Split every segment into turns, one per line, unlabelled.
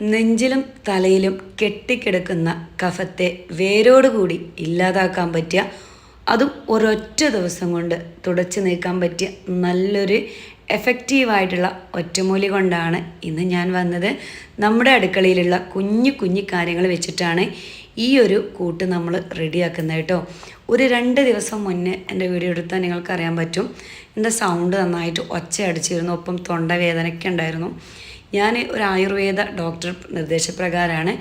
നെഞ്ചിലും തലയിലും കെട്ടിക്കിടക്കുന്ന കഫത്തെ വേരോടുകൂടി ഇല്ലാതാക്കാൻ പറ്റിയ അതും ഒരൊറ്റ ദിവസം കൊണ്ട് തുടച്ചു നീക്കാൻ പറ്റിയ നല്ലൊരു എഫക്റ്റീവായിട്ടുള്ള ഒറ്റമൂലി കൊണ്ടാണ് ഇന്ന് ഞാൻ വന്നത്. നമ്മുടെ അടുക്കളയിലുള്ള കുഞ്ഞു കുഞ്ഞു കാര്യങ്ങൾ വെച്ചിട്ടാണ് ഈ ഒരു കൂട്ട് നമ്മൾ റെഡിയാക്കുന്നത് കേട്ടോ. ഒരു രണ്ട് ദിവസം മുന്നേ എന്റെ വീഡിയോ എടുത്താൽ നിങ്ങൾക്കറിയാൻ പറ്റും. എന്റെ സൗണ്ട് നന്നായിട്ട് ഒച്ച അടിച്ചിരുന്നു ഒപ്പം തൊണ്ടവേദനയൊക്കെ ഉണ്ടായിരുന്നു. ഞാൻ ഒരു ആയുർവേദ ഡോക്ടർ നിർദ്ദേശപ്രകാരമാണ്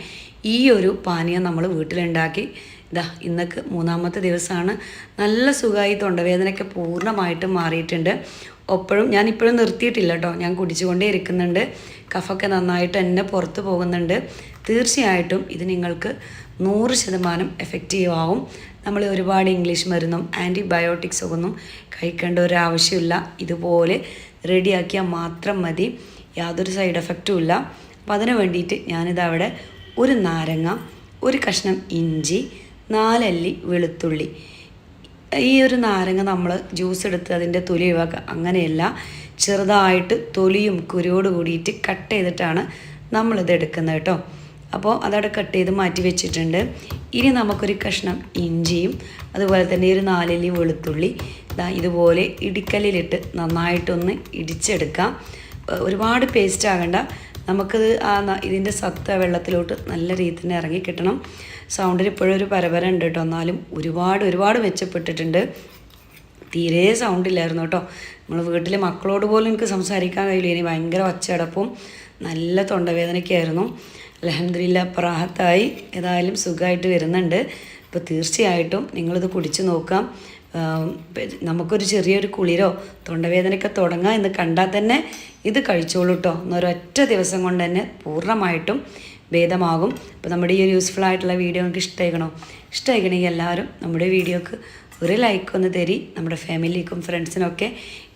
ഈ ഒരു പാനീയം നമ്മൾ വീട്ടിലുണ്ടാക്കി. ഇതാ ഇന്നൊക്കെ മൂന്നാമത്തെ ദിവസമാണ് നല്ല സുഖമായി തൊണ്ടവേദനയൊക്കെ പൂർണമായിട്ടും മാറിയിട്ടുണ്ട്. ഒപ്പോഴും ഞാൻ ഇപ്പോഴും നിർത്തിയിട്ടില്ല കേട്ടോ ഞാൻ കുടിച്ചുകൊണ്ടേ ഇരിക്കുന്നുണ്ട്. കഫൊക്കെ നന്നായിട്ട് എന്നെ പുറത്ത് പോകുന്നുണ്ട്. തീർച്ചയായിട്ടും ഇത് നിങ്ങൾക്ക് നൂറ് ശതമാനം എഫക്റ്റീവ് ആവും നമ്മൾ ഒരുപാട് ഇംഗ്ലീഷ് മരുന്നും ആന്റിബയോട്ടിക്സ് ഒന്നും കഴിക്കേണ്ട ഒരു ആവശ്യമില്ല. ഇതുപോലെ റെഡിയാക്കിയാൽ മാത്രം മതി. യാതൊരു സൈഡ് എഫക്റ്റും ഇല്ല. അപ്പം അതിന് വേണ്ടിയിട്ട് ഞാനിത് അവിടെ ഒരു നാരങ്ങ ഒരു കഷ്ണം ഇഞ്ചി നാലല്ലി വെളുത്തുള്ളി. ഈ ഒരു നാരങ്ങ നമ്മൾ ജ്യൂസ് എടുത്ത് അതിന്റെ തൊലി ഒഴിവാക്കുക. അങ്ങനെയല്ല ചെറുതായിട്ട് തൊലിയും കുരുവോട് കൂടിയിട്ട് കട്ട് ചെയ്തിട്ടാണ് നമ്മളിത് എടുക്കുന്നത് കേട്ടോ. അപ്പോൾ അതവിടെ കട്ട് ചെയ്ത് മാറ്റി വെച്ചിട്ടുണ്ട്. ഇനി നമുക്കൊരു കഷ്ണം ഇഞ്ചിയും അതുപോലെ തന്നെ ഒരു നാലല്ലി വെളുത്തുള്ളി ഇതാ ഇതുപോലെ ഇടിക്കല്ലിലിട്ട് നന്നായിട്ടൊന്ന് ഇടിച്ചെടുക്കാം. ഒരുപാട് പേസ്റ്റ് ആകണ്ട. നമുക്കത് ആ ഇതിന്റെ സത്ത വെള്ളത്തിലോട്ട് നല്ല രീതിയിൽ തന്നെ ഇറങ്ങി കിട്ടണം. സൗണ്ടിൽ ഇപ്പോഴും ഒരു പരപര ഉണ്ട് കേട്ടോ. എന്നാലും ഒരുപാട് ഒരുപാട് മെച്ചപ്പെട്ടിട്ടുണ്ട്. തീരെ സൗണ്ട് ഇല്ലായിരുന്നു കേട്ടോ. നമ്മൾ വീട്ടിൽ മക്കളോട് പോലും എനിക്ക് സംസാരിക്കാൻ കഴിയില്ല. ഇനി ഭയങ്കര ഒച്ചയടപ്പും നല്ല തൊണ്ടവേദനയ്ക്കായിരുന്നു അലഹമില്ല പ്രാഹത്തായി. ഏതായാലും സുഖമായിട്ട് വരുന്നുണ്ട്. അപ്പോൾ തീർച്ചയായിട്ടും നിങ്ങളിത് കുടിച്ച് നോക്കാം. നമുക്കൊരു ചെറിയൊരു കുളിരോ തൊണ്ടവേദനയൊക്കെ തുടങ്ങുക എന്ന് കണ്ടാൽ തന്നെ ഇത് കഴിച്ചോളൂ കേട്ടോ എന്നൊരൊറ്റ ദിവസം കൊണ്ട് തന്നെ പൂർണമായിട്ടും ഭേദമാകും. അപ്പോൾ നമ്മുടെ ഈ ഒരു യൂസ്ഫുൾ ആയിട്ടുള്ള വീഡിയോ നിങ്ങൾക്ക് ഇഷ്ടമായിക്കണോ? ഇഷ്ടമായിക്കണമെങ്കിൽ എല്ലാവരും നമ്മുടെ വീഡിയോക്ക് ഒരു ലൈക്ക് ഒന്ന് തരി. നമ്മുടെ ഫാമിലിക്കും ഫ്രണ്ട്സിനൊക്കെ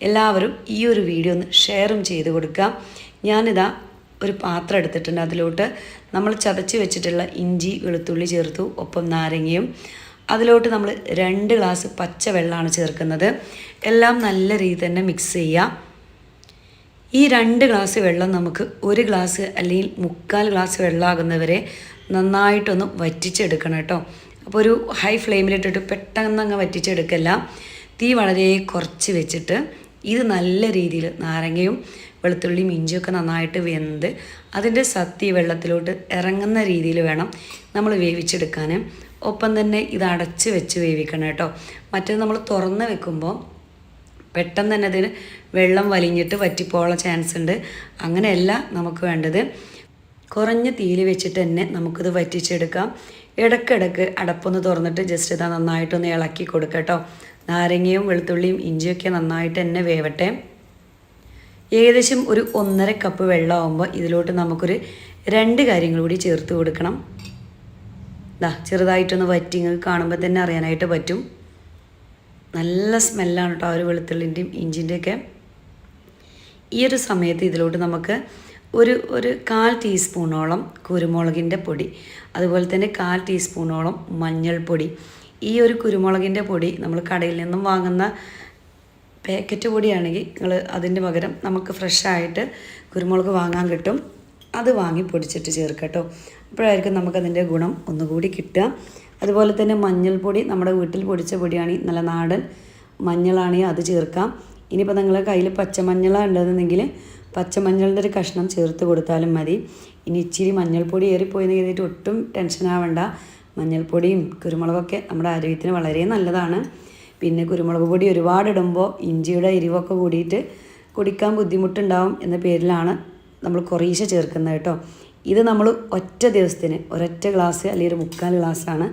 എല്ലാവരും ഈ ഒരു വീഡിയോ ഒന്ന് ഷെയറും ചെയ്ത് കൊടുക്കാം ഞാനിതാ ഒരു പാത്രം എടുത്തിട്ടുണ്ട് അതിലോട്ട്. നമ്മൾ ചതച്ച് വെച്ചിട്ടുള്ള ഇഞ്ചി വെളുത്തുള്ളി ചേർത്തു. ഒപ്പം നാരങ്ങയും. അതിലോട്ട് നമ്മൾ രണ്ട് ഗ്ലാസ് പച്ച പച്ചവെള്ളമാണ് ചേർക്കുന്നത്. എല്ലാം നല്ല രീതിയിൽ തന്നെ മിക്സ് ചെയ്യുക ഈ രണ്ട് ഗ്ലാസ് വെള്ളം നമുക്ക് ഒരു ഗ്ലാസ് അല്ലെങ്കിൽ മുക്കാൽ ഗ്ലാസ് വെള്ളമാകുന്നവരെ നന്നായിട്ടൊന്ന് വറ്റിച്ചെടുക്കണം കേട്ടോ. അപ്പോൾ ഒരു ഹൈ ഫ്ലെയിമിലിട്ടിട്ട് പെട്ടെന്ന് അങ്ങ് വറ്റിച്ചെടുക്കല്ല. തീ വളരെ കുറച്ച് വെച്ചിട്ട് ഇത് നല്ല രീതിയിൽ നാരങ്ങയും വെളുത്തുള്ളിയും ഇഞ്ചിയൊക്കെ നന്നായിട്ട് വെന്ത് അതിന്റെ സത്തി വെള്ളത്തിലോട്ട് ഇറങ്ങുന്ന രീതിയിൽ വേണം നമ്മൾ വേവിച്ചെടുക്കാൻ. ഒപ്പം തന്നെ ഇത് അടച്ച് വെച്ച് വേവിക്കണം കേട്ടോ. മറ്റേത് നമ്മൾ തുറന്ന് വെക്കുമ്പോൾ പെട്ടെന്ന് തന്നെ അതിന് വെള്ളം വലിഞ്ഞിട്ട് വറ്റിപ്പോകാനുള്ള ചാൻസ് ഉണ്ട്. അങ്ങനെയല്ല നമുക്ക് വേണ്ടത്. കുറഞ്ഞ തീയിൽ വെച്ചിട്ട് തന്നെ നമുക്കിത് വറ്റിച്ചെടുക്കാം. ഇടയ്ക്കിടയ്ക്ക് അടപ്പൊന്ന് തുറന്നിട്ട് ജസ്റ്റ് ഇതാ നന്നായിട്ടൊന്ന് ഇളക്കി കൊടുക്കുക കേട്ടോ. നാരങ്ങയും വെളുത്തുള്ളിയും ഇഞ്ചിയൊക്കെ നന്നായിട്ട് തന്നെ വേവട്ടെ. ഏകദേശം ഒരു ഒന്നര കപ്പ് വെള്ളമാകുമ്പോൾ ഇതിലോട്ട് നമുക്കൊരു രണ്ട് കാര്യങ്ങൾ കൂടി ചേർത്ത് കൊടുക്കണം. ദാ ചെറുതായിട്ടൊന്ന് വറ്റി കാണുമ്പോൾ തന്നെ അറിയാനായിട്ട് പറ്റും. നല്ല സ്മെല്ലാണ് കേട്ടോ ആ ഒരു വെളുത്തുള്ളിന്റെയും ഇഞ്ചിന്റെയൊക്കെ ഈ ഒരു സമയത്ത് ഇതിലോട്ട് നമുക്ക് ഒരു ഒരു കാൽ ടീസ്പൂണോളം കുരുമുളകിന്റെ പൊടി അതുപോലെ തന്നെ കാൽ ടീസ്പൂണോളം മഞ്ഞൾപ്പൊടി. ഈ ഒരു കുരുമുളകിന്റെ പൊടി നമ്മൾ കടയിൽ നിന്നും വാങ്ങുന്ന പാക്കറ്റ് പൊടിയാണെങ്കിൽ നിങ്ങൾ അതിന്റെ പകരം നമുക്ക് ഫ്രഷായിട്ട് കുരുമുളക് വാങ്ങാൻ കിട്ടും. അത് വാങ്ങി പൊടിച്ചിട്ട് ചേർക്കട്ടോ. കേട്ടോ അപ്പോഴായിരിക്കും നമുക്കതിന്റെ ഗുണം ഒന്നുകൂടി കിട്ടുക. അതുപോലെ തന്നെ മഞ്ഞൾപ്പൊടി നമ്മുടെ വീട്ടിൽ പൊടിച്ച പൊടിയാണെങ്കിൽ നല്ല നാടൻ മഞ്ഞളാണെങ്കിൽ അത് ചേർക്കാം. ഇനിയിപ്പോൾ നിങ്ങളുടെ കയ്യിൽ പച്ചമഞ്ഞളാണ് ഉണ്ടെന്നുണ്ടെങ്കിൽ പച്ചമഞ്ഞളിന്റെ ഒരു കഷ്ണം ചേർത്ത് കൊടുത്താലും മതി. ഇനി ഇച്ചിരി മഞ്ഞൾപ്പൊടി ഏറിപ്പോയെന്ന് കരുതിയിട്ട് ഒട്ടും ടെൻഷൻ ആവണ്ട. മഞ്ഞൾപ്പൊടിയും കുരുമുളകൊക്കെ നമ്മുടെ ആരോഗ്യത്തിന് വളരെ നല്ലതാണ്. പിന്നെ കുരുമുളക് പൊടി ഒരുപാട് ഇടുമ്പോൾ ഇഞ്ചിയുടെ എരിവൊക്കെ കൂടിയിട്ട് കുടിക്കാൻ ബുദ്ധിമുട്ടുണ്ടാവും എന്ന പേരിലാണ് നമ്മൾ കുറേശ്ശെ ചേർക്കുന്നത് കേട്ടോ. ഇത് നമ്മൾ ഒറ്റ ദിവസത്തിന് ഒരൊറ്റ ഗ്ലാസ് അല്ലെങ്കിൽ ഒരു മുക്കാൽ ഗ്ലാസ്സാണ്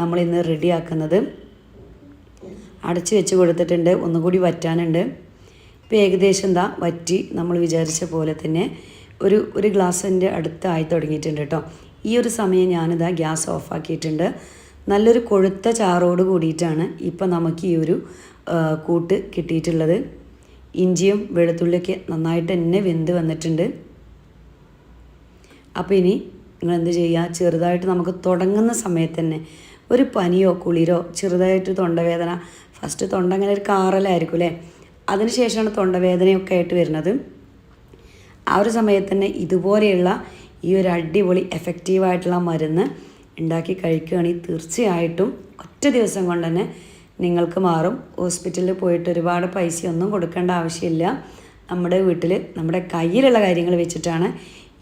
നമ്മൾ ഇന്ന് റെഡിയാക്കുന്നത്. അടച്ചു വെച്ച് കൊടുത്തിട്ടുണ്ട് ഒന്നുകൂടി വറ്റാനുണ്ട്. ഇപ്പോൾ ഏകദേശം എന്താ വറ്റി നമ്മൾ വിചാരിച്ച പോലെ തന്നെ ഒരു ഒരു ഗ്ലാസ്സിന്റെ അടുത്ത് ആയി തുടങ്ങിയിട്ടുണ്ട് കേട്ടോ. ഈ ഒരു സമയം ഞാനിതാ ഗ്യാസ് ഓഫാക്കിയിട്ടുണ്ട്. നല്ലൊരു കൊഴുത്ത ചാറോട് കൂടിയിട്ടാണ് ഇപ്പം നമുക്ക് ഈ ഒരു കൂട്ട് കിട്ടിയിട്ടുള്ളത്. ഇഞ്ചിയും വെളുത്തുള്ളിയൊക്കെ നന്നായിട്ട് തന്നെ വെന്ത് വന്നിട്ടുണ്ട്. അപ്പോൾ ഇനി നിങ്ങൾ എന്ത് ചെയ്യുക ചെറുതായിട്ട് നമുക്ക് തുടങ്ങുന്ന സമയത്ത് തന്നെ ഒരു പനിയോ കുളിരോ ചെറുതായിട്ട് തൊണ്ടവേദന. ഫസ്റ്റ് തൊണ്ട അങ്ങനെ ഒരു കാറലായിരിക്കും അല്ലേ? അതിനുശേഷമാണ് തൊണ്ടവേദനയൊക്കെ ആയിട്ട് വരുന്നത്. ആ ഒരു സമയത്ത് തന്നെ ഇതുപോലെയുള്ള ഈ ഒരു അടിപൊളി എഫക്റ്റീവായിട്ടുള്ള മരുന്ന് ഉണ്ടാക്കി കഴിക്കുകയാണെങ്കിൽ തീർച്ചയായിട്ടും ഒറ്റ ദിവസം കൊണ്ട് തന്നെ നിങ്ങൾക്ക് മാറും. ഹോസ്പിറ്റലിൽ പോയിട്ട് ഒരുപാട് പൈസയൊന്നും കൊടുക്കേണ്ട ആവശ്യമില്ല. നമ്മുടെ വീട്ടിൽ നമ്മുടെ കയ്യിലുള്ള കാര്യങ്ങൾ വെച്ചിട്ടാണ്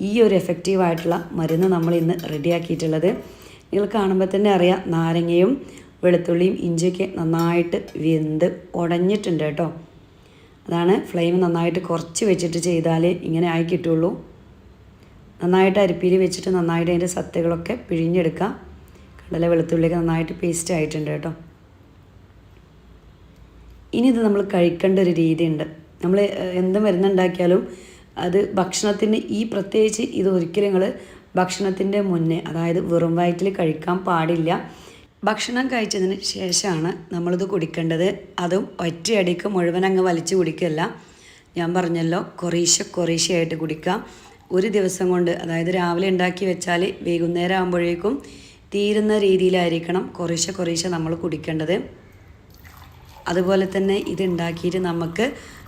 ഈ ഒരു എഫക്റ്റീവായിട്ടുള്ള മരുന്ന് നമ്മൾ ഇന്ന് റെഡിയാക്കിയിട്ടുള്ളത് നിങ്ങൾ കാണുമ്പോൾ തന്നെ അറിയാം നാരങ്ങയും വെളുത്തുള്ളിയും ഇഞ്ചിയൊക്കെ നന്നായിട്ട് വെന്ത് ഉടഞ്ഞിട്ടുണ്ട് കേട്ടോ. അതാണ് ഫ്ലെയിം നന്നായിട്ട് കുറച്ച് വെച്ചിട്ട് ചെയ്താലേ ഇങ്ങനെ ആയി കിട്ടുള്ളൂ. നന്നായിട്ട് അരിപ്പിയിൽ വെച്ചിട്ട് നന്നായിട്ട് അതിന്റെ സത്തുകളൊക്കെ പിഴിഞ്ഞെടുക്കാം. കടല വെളുത്തുള്ളിയൊക്കെ നന്നായിട്ട് പേസ്റ്റ് ആയിട്ടുണ്ട് കേട്ടോ. ഇനി ഇത് നമ്മൾ കഴിക്കേണ്ട ഒരു രീതിയുണ്ട്. നമ്മൾ എന്ത് മരുന്നുണ്ടാക്കിയാലും അത് ഭക്ഷണത്തിന് ഈ പ്രത്യേകിച്ച് ഇത് ഒരിക്കലും നിങ്ങൾ ഭക്ഷണത്തിന്റെ മുന്നേ അതായത് വെറും വയറ്റിൽ കഴിക്കാൻ പാടില്ല. ഭക്ഷണം കഴിച്ചതിന് ശേഷമാണ് നമ്മളിത് കുടിക്കേണ്ടത്. അതും ഒറ്റയടിക്ക് മുഴുവൻ അങ്ങ് വലിച്ചു കുടിക്കല്ല. ഞാൻ പറഞ്ഞല്ലോ കൊറീശ കൊറീശയായിട്ട് കുടിക്കാം. ഒരു ദിവസം കൊണ്ട് അതായത് രാവിലെ ഉണ്ടാക്കി വെച്ചാൽ വൈകുന്നേരം ആകുമ്പോഴേക്കും തീരുന്ന രീതിയിലായിരിക്കണം കൊറീശ കൊറീശ നമ്മൾ കുടിക്കേണ്ടത്. അതുപോലെ തന്നെ ഇത് ഉണ്ടാക്കിയിട്ട് നമുക്ക്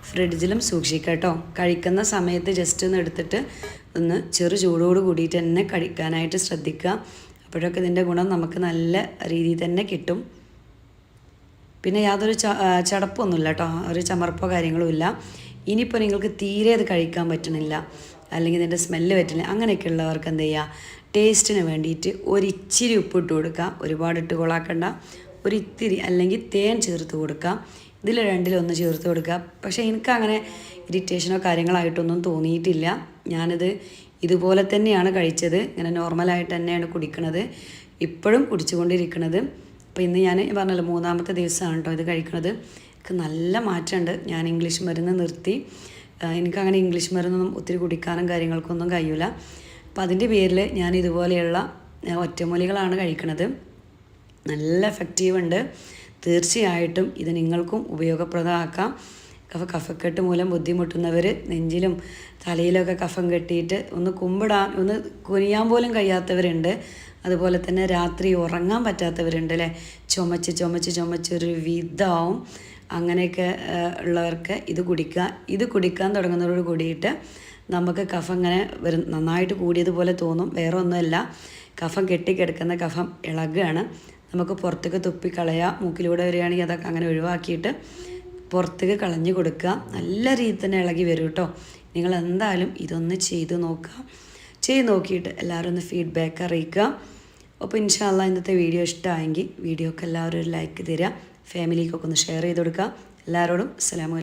ഫ്രിഡ്ജിലും സൂക്ഷിക്കാം കേട്ടോ. കഴിക്കുന്ന സമയത്ത് ജസ്റ്റ് ഒന്ന് എടുത്തിട്ട് ഒന്ന് ചെറു ചൂടോട് കൂടിയിട്ട് തന്നെ കഴിക്കാനായിട്ട് ശ്രദ്ധിക്കുക. അപ്പോഴൊക്കെ ഇതിന്റെ ഗുണം നമുക്ക് നല്ല രീതിയിൽ തന്നെ കിട്ടും. പിന്നെ യാതൊരു ചടപ്പൊന്നുമില്ല കേട്ടോ. ഒരു ചമർപ്പോ കാര്യങ്ങളും ഇല്ല. ഇനിയിപ്പോൾ നിങ്ങൾക്ക് തീരെ അത് കഴിക്കാൻ പറ്റണില്ല. അല്ലെങ്കിൽ ഇതിന്റെ സ്മെല്ല് പറ്റില്ല അങ്ങനെയൊക്കെ ഉള്ളവർക്ക് എന്ത് ചെയ്യുക? ടേസ്റ്റിന് വേണ്ടിയിട്ട് ഒരിച്ചിരി ഉപ്പിട്ട് കൊടുക്കുക. ഒരുപാട് ഇട്ട് കൊളാക്കണ്ട. ഒരിത്തിരി അല്ലെങ്കിൽ തേൻ ചേർത്ത് കൊടുക്കാം. ഇതിൽ രണ്ടിലൊന്ന് ചേർത്ത് കൊടുക്കുക പക്ഷേ എനിക്ക് അങ്ങനെ ഇറിറ്റേഷനോ കാര്യങ്ങളായിട്ടൊന്നും തോന്നിയിട്ടില്ല. ഞാനിത് ഇതുപോലെ തന്നെയാണ് കഴിച്ചത്. ഇങ്ങനെ നോർമലായിട്ട് തന്നെയാണ് കുടിക്കുന്നത് ഇപ്പോഴും കുടിച്ചുകൊണ്ടിരിക്കുന്നത് അപ്പോൾ ഇന്ന് ഞാൻ പറഞ്ഞല്ലോ മൂന്നാമത്തെ ദിവസമാണ് കേട്ടോ ഇത് കഴിക്കുന്നത് എനിക്ക് നല്ല മാറ്റമുണ്ട്. ഞാൻ ഇംഗ്ലീഷ് മരുന്ന് നിർത്തി. എനിക്കങ്ങനെ ഇംഗ്ലീഷ് മരുന്നൊന്നും ഒത്തിരി കുടിക്കാനും കാര്യങ്ങൾക്കൊന്നും കഴിയില്ല അപ്പം അതിന്റെ പേരിൽ ഞാൻ ഇതുപോലെയുള്ള ഒറ്റമൂലികളാണ് കഴിക്കുന്നത് നല്ല എഫക്റ്റീവ് ഉണ്ട്. തീർച്ചയായിട്ടും ഇത് നിങ്ങൾക്കും ഉപയോഗപ്രദമാക്കാം. കഫ കഫക്കെട്ട് മൂലം ബുദ്ധിമുട്ടുന്നവർ നെഞ്ചിലും തലയിലൊക്കെ കഫം കെട്ടിയിട്ട് ഒന്ന് കുമ്പിടാൻ ഒന്ന് കുനിയാൻ പോലും കഴിയാത്തവരുണ്ട്. അതുപോലെ തന്നെ രാത്രി ഉറങ്ങാൻ പറ്റാത്തവരുണ്ട് അല്ലേ? ചുമച്ച് ചുമച്ച് ചുമച്ചൊരു വിധമാവും അങ്ങനെയൊക്കെ ഉള്ളവർക്ക് ഇത് കുടിക്കുക ഇത് കുടിക്കാൻ തുടങ്ങുന്നതോട് കൂടിയിട്ട് നമുക്ക് കഫം ഇങ്ങനെ വരും നന്നായിട്ട് കൂടിയതുപോലെ തോന്നും. വേറെ ഒന്നുമല്ല കഫം കെട്ടിക്കിടക്കുന്ന കഫം ഇളകുകയാണ് നമുക്ക് പുറത്തേക്ക് തുപ്പിക്കളയുക മൂക്കിലൂടെ വരികയാണെങ്കിൽ അതൊക്കെ അങ്ങനെ ഒഴിവാക്കിയിട്ട് പുറത്തേക്ക് കളഞ്ഞു കൊടുക്കുക. നല്ല രീതിയിൽ തന്നെ ഇളകി വരും കേട്ടോ. നിങ്ങൾ എന്തായാലും ഇതൊന്ന് ചെയ്ത് നോക്കുക. ചെയ്ത് നോക്കിയിട്ട് എല്ലാവരും ഒന്ന് ഫീഡ്ബാക്ക് അറിയിക്കുക. അപ്പോൾ ഇൻഷാല്ല ഇന്നത്തെ വീഡിയോ ഇഷ്ടമായെങ്കിൽ വീഡിയോക്ക് എല്ലാവരും ഒരു ലൈക്ക് തരിക. ഫാമിലിക്കൊക്കെ ഒന്ന് ഷെയർ ചെയ്ത് കൊടുക്കുക. എല്ലാവരോടും അസ്സലാമു